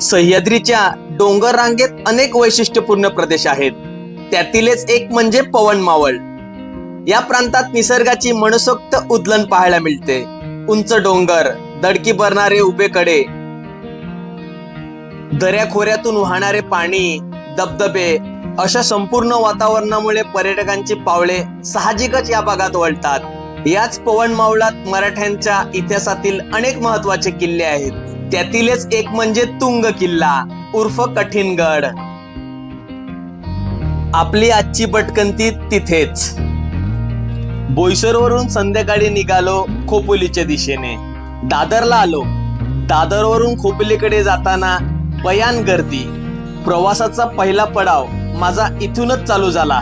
सह्याद्रीच्या डोंगर रांगेत अनेक वैशिष्ट्यपूर्ण प्रदेश आहेत. त्यातीलच एक म्हणजे पवन मावळ. या प्रांतात निसर्गाची मनसोक्त उदलन पाहायला मिळते. उंच डोंगर दडकी भरणारे उभे कडे दऱ्याखोऱ्यातून वाहणारे पाणी धबधबे अशा संपूर्ण वातावरणामुळे पर्यटकांची पावले साहजिकच या भागात वळतात. याच पवन मावळात मराठ्यांच्या इतिहासातील अनेक महत्त्वाचे किल्ले आहेत. त्यातीलच एक म्हणजे तुंग किल्ला उर्फ कठीणगड. आपली आजची भटकंती तिथेच. बोईसरवरून संध्याकाळी निघालो खोपोलीच्या दिशेने. दादरला आलो. दादरवरून खोपोलीकडे जाताना बयान गर्दी. प्रवासाचा पहिला पडाव माझा इथूनच चालू झाला.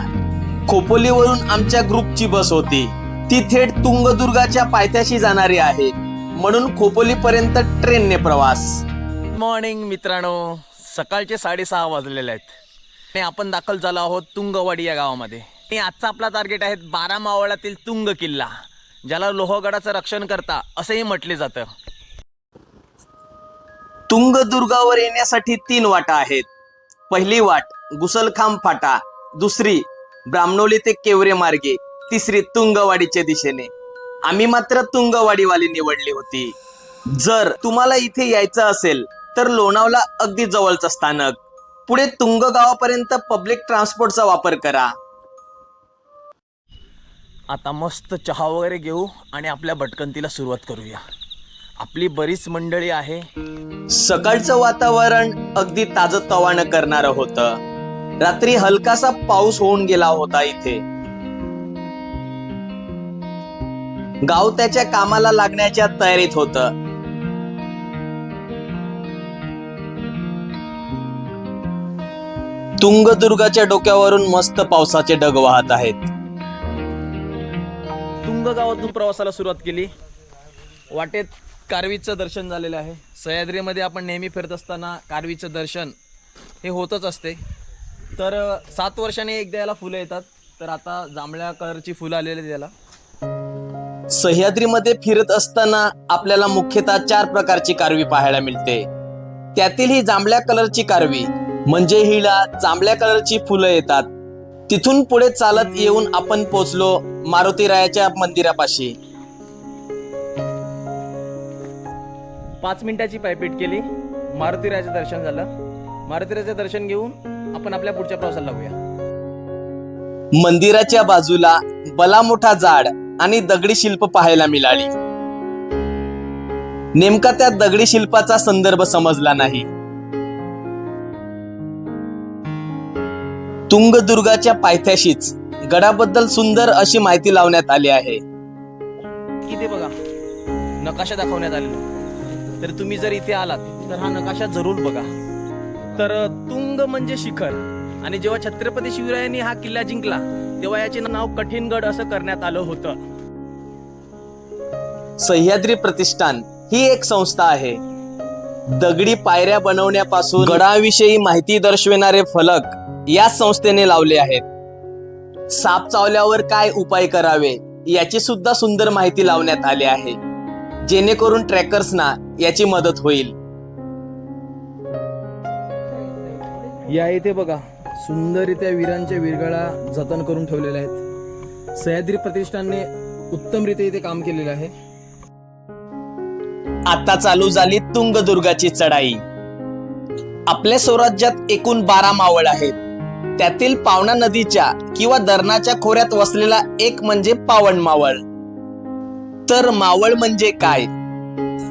खोपोलीवरून आमच्या ग्रुपची बस होती. ती थेट तुंगदुर्गाच्या पायथ्याशी जाणारी आहे. म्हणून खोपोली पर्यंत ट्रेनने प्रवास. मॉर्निंग मित्रांनो. सकाळचे साडेसहा वाजलेले आहेत. आणि आपण दाखल झालो आहोत तुंगवाडी या गावामध्ये. आणि आजचा आपला टार्गेट आहे बारा मावळातील तुंग किल्ला ज्याला लोहगडाचं रक्षण करता असंही म्हटले जातं. तुंगदुर्गावर येण्यासाठी तीन वाटा आहेत. पहिली वाट गुसलखांब फाटा. दुसरी ब्राह्मणोली ते केवरे मार्गे. तिसरी तुंगवाडीच्या दिशेने. आम्ही मात्र तुंगवाडीवाली निवडली होती. जर तुम्हाला इथे यायचं असेल तर लोणावला अगदी जवळचं स्थानक. पुढे तुंग गावापर्यंत पब्लिक ट्रान्सपोर्टचा वापर करा. आता मस्त चहा वगैरे घेऊ आणि आपल्या भटकंतीला सुरुवात करूया. आपली बरीच मंडळी आहे. सकाळचं वातावरण अगदी ताजं तवानं करणारं होतं. रात्री हलकासा पाऊस होऊन गेला होता इथे. गाव त्याच्या कामाला लागण्याच्या तयारीत होत. तुंगदुर्गाच्या डोक्यावरून मस्त पावसाचे ढग वाहत आहेत. तुंग गावातून प्रवासाला सुरुवात केली. वाटेत कारवीचं दर्शन झालेलं आहे. सह्याद्रीमध्ये आपण नेहमी फिरत असताना कारवीचं दर्शन हे होतच असते. तर सात वर्षाने एकदा याला फुलं येतात. तर आता जांभळ्या कलरची फुलं आलेली त्याला सह्याद्रीमध्ये फिरत असताना आपल्याला मुख्यतः चार प्रकारची कारवी पाहायला मिळते. त्यातील ही जांभळ्या कलरची कारवी म्हणजे हिला जांभळ्या कलरची फुलं येतात. तिथून पुढे चालत येऊन आपण पोचलो मारुतीरायाच्या मंदिरापाशी. पाच मिनिटाची पायपीट केली. मारुतीरायाचं दर्शन झालं. मारुतीरायाचं दर्शन घेऊन आपण आपल्या पुढच्या प्रवासाला लागूया. मंदिराच्या बाजूला बला मोठा झाड आणि दगडी शिल्प पाहायला मिळाली. नेमका त्या दगडी शिल्पाचा संदर्भ समजला नाही. तुंगदुर्गाच्या पायथ्याशीच गडाबद्दल सुंदर अशी माहिती लावण्यात आली आहे. इथे बघा. नकाशा दाखवण्यात आलेला तर तुम्ही जर इथे आलात तर हा नकाशा जरूर बघा. तर तुंग म्हणजे शिखर. आणि जेव्हा छत्रपती शिवरायांनी हा किल्ला जिंकला तेव्हा याचे नाव कठीणगड असं करण्यात आलं होतं. सह्याद्री प्रतिष्ठान ही एक संस्था आहे. दगडी पायऱ्या बनवण्यापासून गडाविषयी माहिती दर्शविणारे फलक या संस्थेने लावले आहेत. साप चावल्यावर काय उपाय करावे याची सुद्धा सुंदर माहिती लावण्यात आली आहे. जेणेकरून ट्रॅकर्सना याची मदत होईल. या इथे बघा. सुंदररित्या वीरांच्या विरगळा जतन करून ठेवलेल्या आहेत. सह्याद्री प्रतिष्ठानने उत्तमरित्या इथे काम केलेलं आहे. आता चालू झाली तुंगदुर्गाची चढाई. आपल्या स्वराज्यात एकूण बारा मावळ आहेत. त्यातील पावना नदीच्या किंवा धरणाच्या खोऱ्यात वसलेला एक म्हणजे पावन मावळ. तर मावळ म्हणजे काय?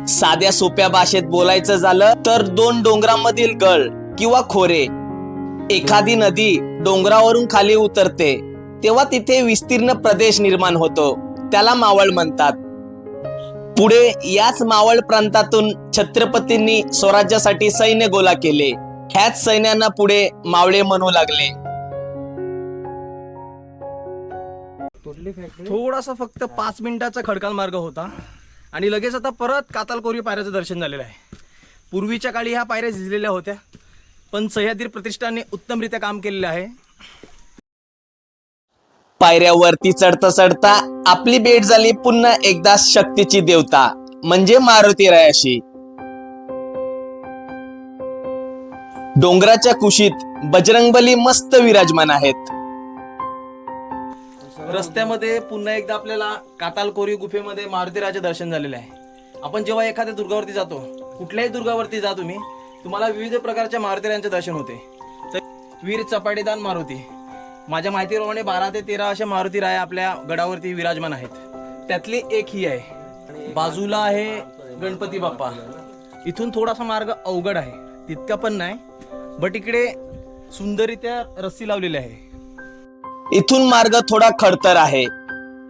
साध्या सोप्या भाषेत बोलायचं झालं तर दोन डोंगरांमधील गळ किंवा खोरे एखादी नदी डोंगरावरून खाली उतरते तेव्हा तिथे विस्तीर्ण प्रदेश निर्माण होतो. त्याला मावळ म्हणतात. पुढे याच मावळ प्रांतातून छत्रपतींनी स्वराज्यासाठी सैन्य गोला केले. ह्याच सैन्यांना पुढे मावळे म्हणू लागले. थोडासा फक्त पाच मिनिटाचा खडकाळ मार्ग होता. आणि लगेच आता परत कातालकोरी पायऱ्याचं दर्शन झालेलं आहे. पूर्वीच्या काळी ह्या पायऱ्या झिजलेल्या होत्या. पण सह्याद्री प्रतिष्ठानने उत्तमरित्या काम केलेलं आहे. पायऱ्यावरती चढता चढता आपली भेट झाली पुन्हा एकदा शक्तीची देवता म्हणजे मारुती रायाशी. डोंगराच्या कुशीत बजरंगबली मस्त विराजमान आहेत. रस्त्यामध्ये पुन्हा एकदा आपल्याला काताल कोरी गुफेमध्ये मारुतीराजे दर्शन झालेले आहे. आपण जेव्हा एखाद्या दुर्गावरती जातो कुठल्याही दुर्गावरती जा तुम्ही तुम्हाला विविध प्रकारच्या मारुतीरांचे दर्शन होते. तर वीर चपाटीदान मारुती. माझ्या माहितीप्रमाणे बारा ते तेरा अशा मारुती राय आपल्या गडावरती विराजमान आहेत. त्यातली एक ही आहे. बाजूला आहे गणपती बाप्पा. इथून थोडासा मार्ग अवघड आहे. तितका पण नाही बट इकडे सुंदरित्या रस्सी लावलेली आहे. इथून मार्ग थोडा खडतर आहे.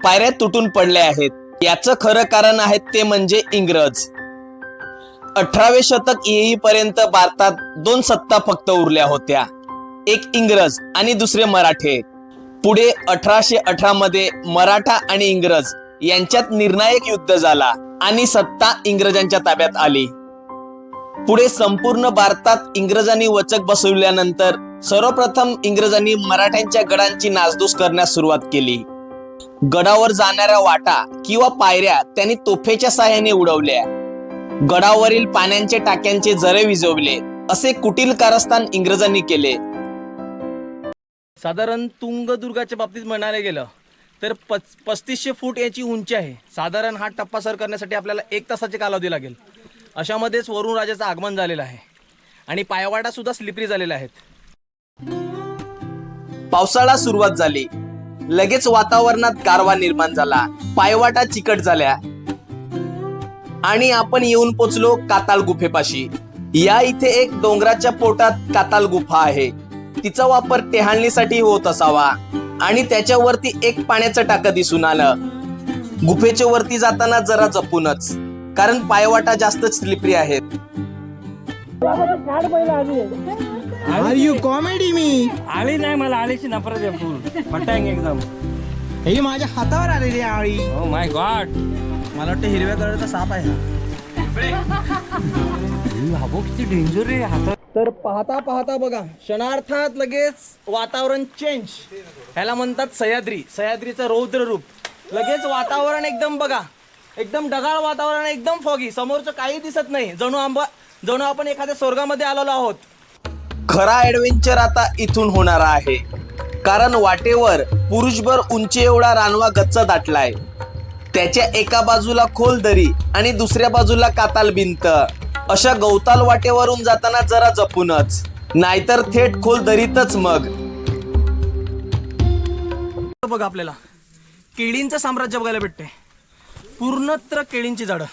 पायऱ्या तुटून पडल्या आहेत. याचं खरं कारण आहे ते म्हणजे इंग्रज. अठरावे शतक येईपर्यंत भारतात दोन सत्ता फक्त उरल्या होत्या. एक इंग्रज आणि दुसरे मराठे. पुढे अठराशे अठरा मध्ये मराठा आणि इंग्रज यांच्यात निर्णायक युद्ध झाला आणि सत्ता इंग्रजांच्या ताब्यात आली. पुढे संपूर्ण भारतात इंग्रजांनी वचक बसवल्यानंतर सर्वप्रथम इंग्रजांनी मराठ्यांच्या गडांची नासधूस करण्यास सुरुवात केली. गडावर जाणाऱ्या वाटा किंवा पायऱ्या त्यांनी तोफेच्या साह्याने उडवल्या. गडावरील पाण्याचे टाक्यांचे जरे विझवले असे कुटील कारस्थान इंग्रजांनी केले. साधारण तुंगदुर्गाच्या बाबतीत म्हणायला गेलं तर पच पस्तीसशे फूट याची उंची आहे. साधारण हा टप्पा सर करण्यासाठी आपल्याला एक तासाचे कालावधी लागेल. अशामध्येच वरुण राजाचं आगमन झालेलं आहे. आणि पायवाटा सुद्धा स्लिपरी झालेले आहेत. पावसाळा सुरुवात झाली. लगेच वातावरणात गारवा निर्माण झाला. पायवाटा चिकट झाल्या. आणि आपण येऊन पोचलो काताल गुफेपाशी. या इथे एक डोंगराच्या पोटात काताल गुफा आहे. तिचा वापर टेहाळणीसाठी होत असावा. आणि त्याच्यावरती एक पाण्याचं टाकं दिसून आलं. गुफेच्या वरती जाताना जरा जपूनच कारण पायवाटा जास्त स्लिपरी आहेत. आर यू कॉमेडी मी आळी नाही मला आळीची नफरत आहे फुल फटांग एकदम. ही माझ्या हातावर आलेली आळी. हो माय गॉड मला वाटतं हिरव्या कलरचा साप आहे किती डेंजर हात तर पाहता पाहता बघा क्षणार्थात लगेच वातावरण चेंज ह्याला म्हणतात सह्याद्री. सह्याद्रीचं रौद्र रूप. लगेच वातावरण एकदम बघा एकदम ढगाळ वातावरण एकदम फॉगी समोरचं काही दिसत नाही. जणू आंबा जणू आपण एखाद्या स्वर्गामध्ये आलेलो आहोत. खरा ऍडव्हेंचर आता इथून होणार आहे. कारण वाटेवर पुरुषभर उंची एवढा रानवा गच्च दाटलाय. त्याच्या एका बाजूला खोल दरी आणि दुसऱ्या बाजूला काताल भिंत. अशा गवताल वाटेवरून जाताना जरा जपूनच. नाहीतर थेट खोल दरीतच मग. बघ आपल्याला. केळींचं साम्राज्य बघायला भेटते. पूर्णत्र केळींची झाडं.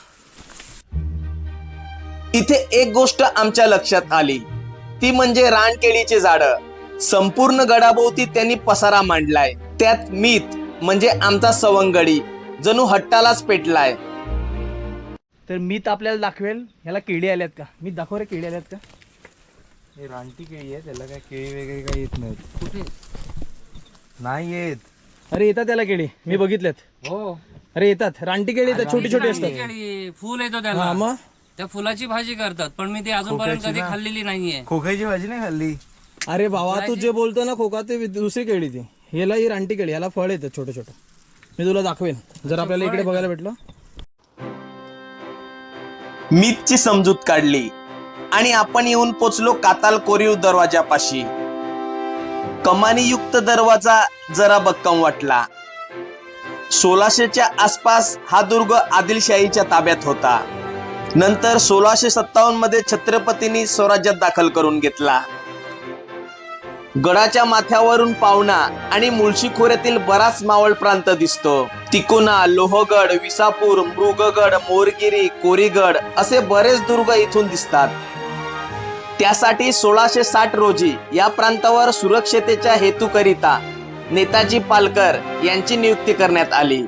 इथे एक गोष्ट आमच्या लक्षात आली. ती म्हणजे रानकेळीचे झाड. संपूर्ण गडाभोवती त्यांनी पसारा मांडलाय. त्यात मीत म्हणजे आमचा सवंगडी. जणू हट्टालाच पेटलाय. तर मीत आपल्याला दाखवेल. ह्याला केळी आल्यात का? मी दाखव रे केळी आल्यात का? हे रानटी केळी आहे त्याला काय केळी वगैरे काही येत नाहीत. कुठे? नाही येत. अरे येतात त्याला केळी. मी बघितल्यात. हो. अरे येतात. रानटी केळी येतात छोटी छोटी असतात. केळी. फुल येतो हा त्याला मग? त्या फुलाची भाजी करतात पण मी ती अजूनपर्यंत खोक्याची कधी? खाल्लेली नाहीये. खोखाची भाजी नाही खाल्ली? अरे भावा तू जे बोलतो ना खोका ते दुसरी केळी ती. ह्याला ही रानटी केळी ह्याला फळ येतं छोटं छोटं. मी तुला दाखवेन. जर आपल्याला इकडे बघायला भेटलं. मीतची समजूत काढली आणि आपण येऊन पोचलो काताल कोरीव दरवाजापाशी. कमानीयुक्त दरवाजा जरा बक्कम वाटला. सोळाशेच्या आसपास हा दुर्ग आदिलशाहीच्या ताब्यात होता. नंतर सोळाशे सत्तावन्नमध्ये छत्रपतींनी स्वराज्यात दाखल करून घेतला. गडाच्या माथ्यावरून पावना आणि मुळशी खोऱ्यातील बराच मावळ प्रांत दिसतो. तिकोना लोहगड विसापूर मृगगड मोरगिरी कोरीगड असे बरेच दुर्ग इथून दिसतात. त्यासाठी सोळाशे साठ रोजी या प्रांतावर सुरक्षतेच्या हेतूकरिता नेताजी पालकर यांची नियुक्ती करण्यात आली.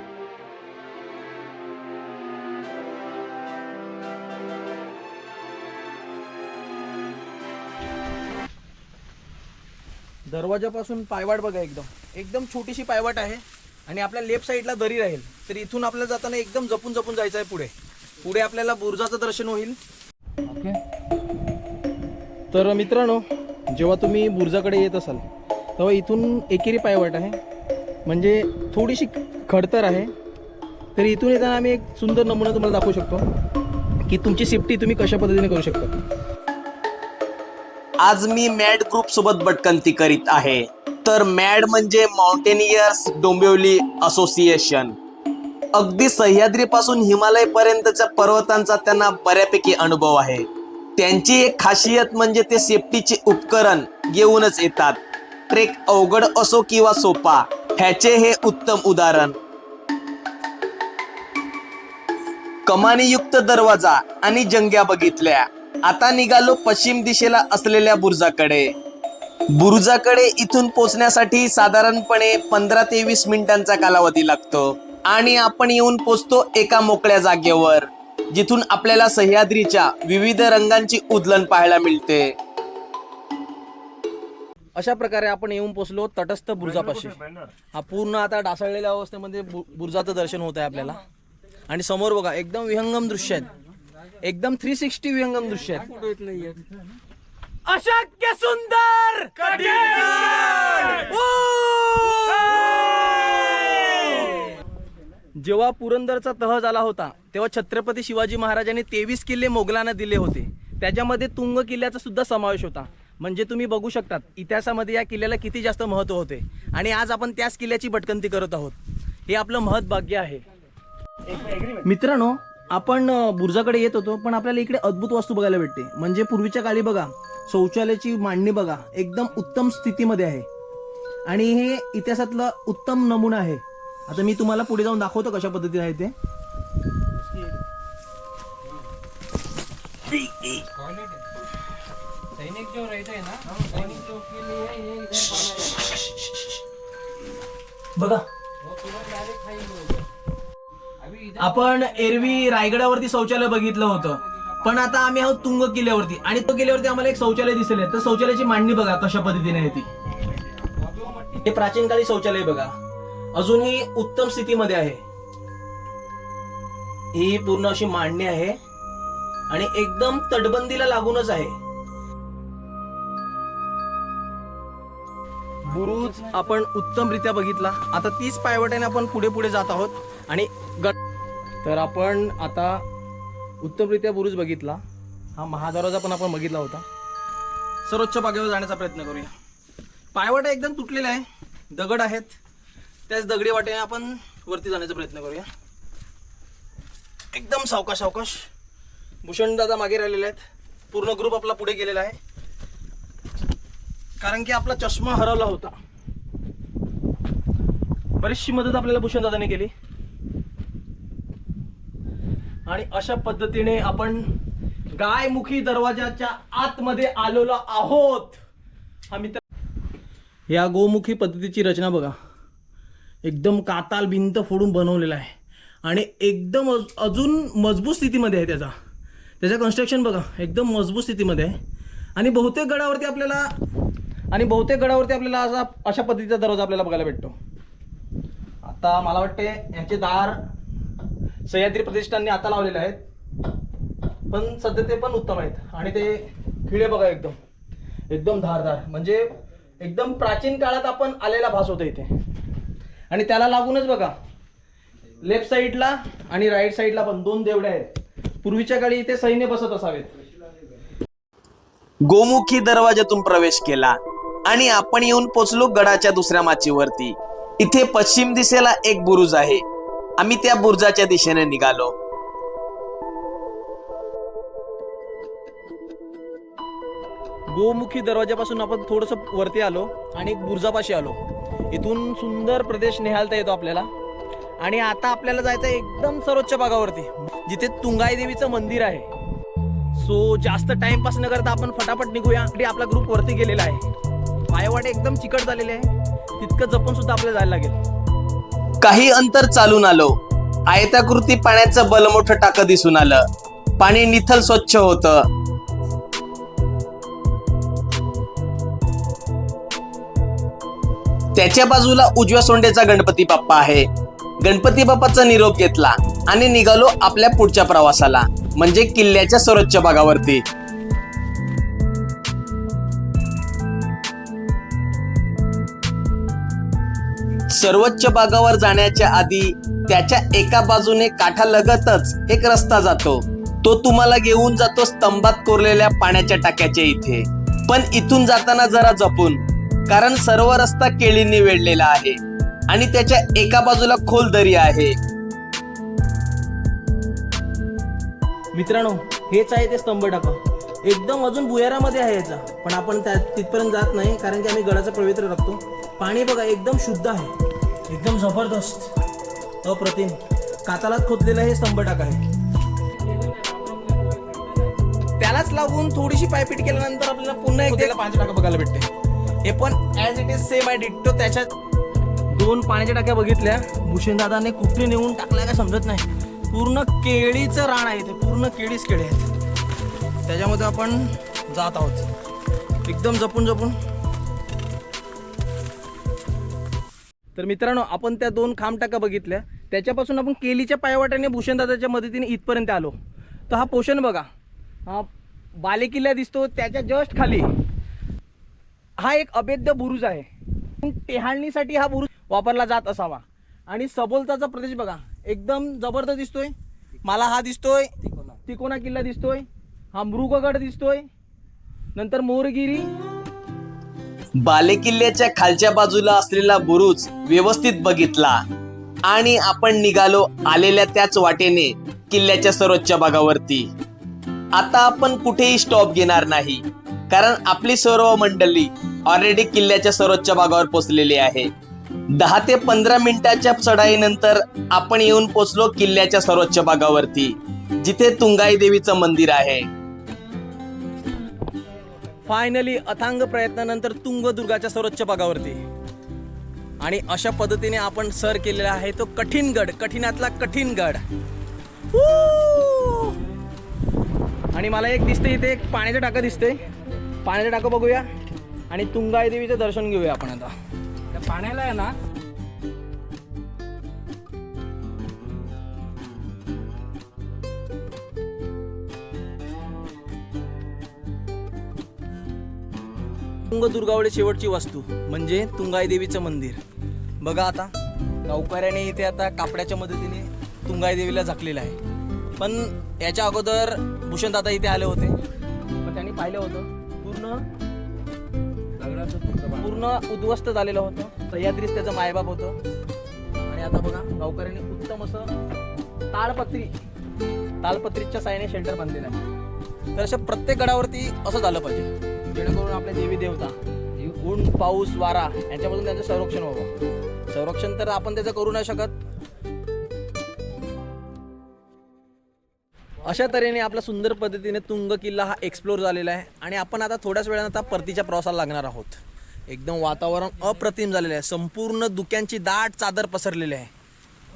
दरवाजापासून पायवाट बघा एकदम. एकदम छोटीशी पायवाट आहे आणि आपल्या लेफ्ट साईडला दरी राहील. तर इथून आपल्याला जाताना एकदम जपून जपून जायचं आहे पुढे. पुढे आपल्याला बुर्जाचं दर्शन होईल. ओके. तर मित्रांनो जेव्हा तुम्ही बुर्जाकडे येत असाल तेव्हा इथून एकेरी पायवाट आहे. म्हणजे थोडीशी खडतर आहे. तर इथून येताना आम्ही एक सुंदर नमुना तुम्हाला दाखवू शकतो की तुमची सेफ्टी तुम्ही कशा पद्धतीने करू शकता. आज मी मॅड ग्रुप सोबत भटकंती करीत आहे. तर मॅड म्हणजे माउंटेनियर्स डोंबिवली असोसिएशन अगदी सह्याद्रीपासून हिमालय पर्यंतच्या पर्वतांचा त्यांना बऱ्यापैकी अनुभव आहे. त्यांची एक खासियत म्हणजे ते सेफ्टीचे उपकरण घेऊनच येतात. ट्रेक अवघड असो किंवा सोपा ह्याचे हे उत्तम उदाहरण. कमानीयुक्त दरवाजा आणि जंग्या बघितल्या. आता निघालो पश्चिम दिशेला असलेल्या बुरुजाकडे. बुरुजाकडे इथून पोचण्यासाठी साधारणपणे पंधरा ते वीस मिनिटांचा कालावधी लागतो. आणि आपण येऊन पोचतो एका मोकळ्या जागेवर जिथून आपल्याला सह्याद्रीच्या विविध रंगांची उदलन पाहायला मिळते. अशा प्रकारे आपण येऊन पोचलो तटस्थ बुरुजापाशी. हा पूर्ण आता डासळलेल्या अवस्थेमध्ये बु- बुरुजाचं दर्शन होत आहे आपल्याला. आणि समोर बघा एकदम विहंगम दृश्य आहेत. एकदम थ्री सिक्स्टी विहंगम दृश्य आहेत. अशक्य सुंदर! जेव्हा पुरंदरचा तह झाला होता तेव्हा छत्रपती शिवाजी महाराजांनी तेवीस किल्ले मोगलांना दिले होते. त्याच्यामध्ये तुंग किल्ल्याचा सुद्धा समावेश होता. म्हणजे तुम्ही बघू शकतात इतिहासामध्ये या किल्ल्याला किती जास्त महत्त्व होते. आणि आज आपण त्याच किल्ल्याची भटकंती करत आहोत. हे आपलं महत् भाग्य आहे. मित्रांनो आपण बुर्जाकडे येत होतो पण आपल्याला इकडे अद्भुत वस्तू बघायला भेटते. म्हणजे पूर्वीच्या काळी बघा शौचालयाची मांडणी बघा एकदम उत्तम स्थितीमध्ये आहे. आणि हे इतिहासातलं उत्तम नमुना आहे. आता मी तुम्हाला पुढे जाऊन दाखवतो कशा पद्धतीने आहे ते. सैनिक जो रहते हैं ना सैनिक जो के लिए ये बघा. आपण एरवी रायगडावरती शौचालय बघितलं होतं. पण आता आम्ही आहोत तुंग किल्ल्यावरती. आणि तो किल्ल्यावरती आम्हाला एक शौचालय दिसले तर शौचालयाची मांडणी बघा कशा पद्धतीने आहे ती. हे प्राचीन काळी शौचालय बघा. अजूनही उत्तम स्थितीमध्ये आहे. ही पूर्ण अशी मांडणी आहे. आणि एकदम तटबंदीला लागूनच आहे. बुरुज आपण उत्तमरित्या बघितला. आता तीच पायवट्याने आपण पुढे पुढे जात आहोत. आणि गट तर आपण आता उत्तमरित्या बुरुज बघितला. हा महादरवाजा पण आपण बघितला होता. सर्वोच्च बागेवर जाण्याचा प्रयत्न करूया. पायवाटा एकदम तुटलेला आहे. दगड आहेत. त्याच दगडी वाटेने आपण वरती जाण्याचा प्रयत्न करूया. एकदम सावकाश सावकाश भूषण दादा मागे राहिलेले आहेत. पूर्ण ग्रुप आपला पुढे गेलेला आहे. कारण की आपला चष्मा हरवला होता. बरीचशी मदत आपल्याला भूषण दादाने केली. आणि अशा पद्धतीने आपण गायमुखी दरवाजाच्या आतमध्ये आलेलो आहोत. हा मित्र या गोमुखी पद्धतीची रचना बघा. एकदम काताल भिंत फोडून बनवलेला आहे. आणि एकदम अजून मजबूत स्थितीमध्ये आहे त्याचा. त्याचं कन्स्ट्रक्शन बघा एकदम मजबूत स्थितीमध्ये आहे. आणि बहुतेक गडावरती आपल्याला आणि बहुतेक गडावरती आपल्याला असा अशा पद्धतीचा दरवाजा आपल्याला बघायला भेटतो. आता मला वाटते याचे दार सह्याद्री प्रतिष्ठानने आता लावलेले आहेत. पण सध्या ते पण उत्तम आहेत. आणि ते खिळे बघा एकदम. एकदम धारधार म्हणजे एकदम प्राचीन काळात आपण आलेला भास होतो इथे. आणि त्याला लागूनच बघा लेफ्ट साईडला आणि राईट साईडला पण दोन देवड्या आहेत. पूर्वीच्या काळी इथे सैन्य बसत असावेत. गोमुखी दरवाजातून प्रवेश केला आणि आपण येऊन पोचलो गडाच्या दुसऱ्या माचीवरती. इथे पश्चिम दिशेला एक बुरुज आहे. आम्ही त्या बुरजाच्या दिशेने निघालो. गोमुखी दरवाजापासून आपण थोडस वरती आलो आणि एक बुरुजापाशी आलो. इथून सुंदर प्रदेश निहालता येतो आपल्याला. आणि आता आपल्याला जायचं आहे एकदम सर्वोच्च भागावरती जिथे तुंगाई देवीचं मंदिर आहे. सो जास्त टाइमपास न करता आपण फटाफट निघूया. आपला ग्रुप वरती गेलेला आहे. पायवाटे एकदम चिकट झालेले आहे. तितकं जपून सुद्धा आपल्याला जायला लागेल. काही अंतर चालून आलो. आयताकृती पाण्याचं बलमोठ टाकं दिसून आलं. पाणी निथल स्वच्छ होतं. त्याच्या बाजूला उजव्या सोंडेचा गणपती बाप्पा आहे. गणपती बाप्पाचा निरोप घेतला आणि निघालो आपल्या पुढच्या प्रवासाला म्हणजे किल्ल्याच्या सर्वोच्च भागावरती. सर्वोच्च भागावर जाण्याच्या आधी त्याच्या एका बाजूने काठालगतच एक रस्ता जातो. तो तुम्हाला घेऊन जातो स्तंभात कोरलेल्या पाण्याच्या टाक्याच्या इथे. पण इथून जाताना जरा जपून कारण सर्व रस्ता केळींनी वेढलेला आहे आणि त्याच्या एका बाजूला खोल दरी आहे. मित्रांनो हेच आहे ते स्तंभ टाका एकदम अजून भुयारामध्ये आहे याचा. पण आपण त्या तिथपर्यंत जात नाही कारण की आम्ही गडाचा पवित्र राखतो. पाणी बघा एकदम शुद्ध आहे. एकदम जबरदस्त. अप्रतिम. कातालात खोदलेला हे स्तंभ टाका आहे. त्यालाच लागून थोडीशी पायपीट केल्यानंतर आपल्याला पुन्हा एक त्याला पाण्याच्या टाका बघायला भेटते हे पण ॲज इट इज सेम आहे डिट्टो त्याच्यात दोन पाण्याच्या टाक्या बघितल्या. भूषण दादाने कुठे नेऊन टाकल्या काय समजत नाही. पूर्ण केळीचं रान आहे ते. पूर्ण केळीच केळी आहेत. त्याच्यामध्ये आपण जात आहोत. एकदम जपून जपून. तर मित्रांनो आपण त्या दोन खांब टाका बघितल्या. त्याच्यापासून आपण केलीच्या पायवाट्याने भूषणदादाच्या मदतीने इथपर्यंत आलो. तर हा पोषण बघा. हा बालेकिल्ला दिसतो त्याच्या जस्ट खाली. हा एक अभेद्य बुरुज आहे. टेहाळणीसाठी हा बुरुज वापरला जात असावा. आणि सभोलताचा प्रदेश बघा. एकदम जबरदस्त दिसतोय. मला हा दिसतोय. तिकोना किल्ला दिसतोय. हा मृगगड दिसतोय. नंतर मोरगिरी. बालेकिल्ल्याच्या खालच्या बाजूला असलेला बुरुज व्यवस्थित बघितला आणि आपण निघालो आलेल्या त्याच वाटेने किल्ल्याच्या सर्वोच्च भागावरती. आता आपण कुठेही स्टॉप घेणार नाही कारण आपली सर्व मंडळी ऑलरेडी किल्ल्याच्या सर्वोच्च भागावर पोचलेली आहे. दहा ते पंधरा मिनिटाच्या चढाईनंतर आपण येऊन पोचलो किल्ल्याच्या सर्वोच्च भागावरती जिथे तुंगाई देवीचं मंदिर आहे. फायनली अथांग प्रयत्नानंतर तुंगदुर्गाच्या सर्वोच्च भागावरती. आणि अशा पद्धतीने आपण सर केलेला आहे तो कठीण गड कठीणातला कठीण गड आणि मला एक दिसते इथे एक पाण्याचं टाकं दिसते पाण्याचं टाकं बघूया. आणि तुंगाई देवीचं दर्शन घेऊया आपण आता. त्या पाण्याला आहे ना तुंगदुर्गावडे शेवटची वास्तू म्हणजे तुंगाई देवीचं मंदिर. बघा आता गावकऱ्याने इथे आता कापड्याच्या मदतीने तुंगाई देवीला झाकलेलं आहे. पण याच्या अगोदर भूषणदादा इथे आले होते. पण त्यांनी पाहिलं होतं पूर्ण पूर्ण उद्ध्वस्त झालेलं होतं. सह्याद्रीच त्याचं मायबाप होतं. आणि आता बघा गावकऱ्यांनी उत्तम असं ताळपत्री तालपत्रीच्या साहाय्याने शेल्टर बांधलेलं आहे. तर अशा प्रत्येक गडावरती असं झालं पाहिजे. जेणेकरून आपले देवी देवता. ऊन पाऊस वारा यांच्यापासून त्यांचं संरक्षण व्हावं. संरक्षण तर आपण त्याचं करू नाही शकत. अशा तऱ्हेने आपला सुंदर पद्धतीने तुंग किल्ला हा एक्सप्लोर झालेला आहे आणि आपण आता थोड्याच वेळानं आता परतीच्या प्रवासाला लागणार आहोत. एकदम वातावरण अप्रतिम झालेलं आहे. संपूर्ण दुक्यांची दाट चादर पसरलेली आहे.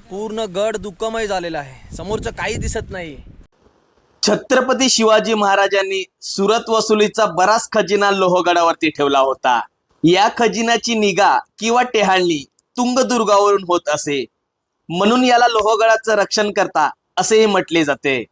पूर्ण गड दुःखमय झालेला आहे. समोरचं काही दिसत नाही. छत्रपती शिवाजी महाराजांनी सुरत वसुलीचा बराच खजिना लोहगडावरती ठेवला होता. या खजिन्याची निगा किंवा टेहाळणी तुंगदुर्गावरून होत असे. म्हणून याला लोहगडाचं रक्षण करता असेही म्हटले जाते.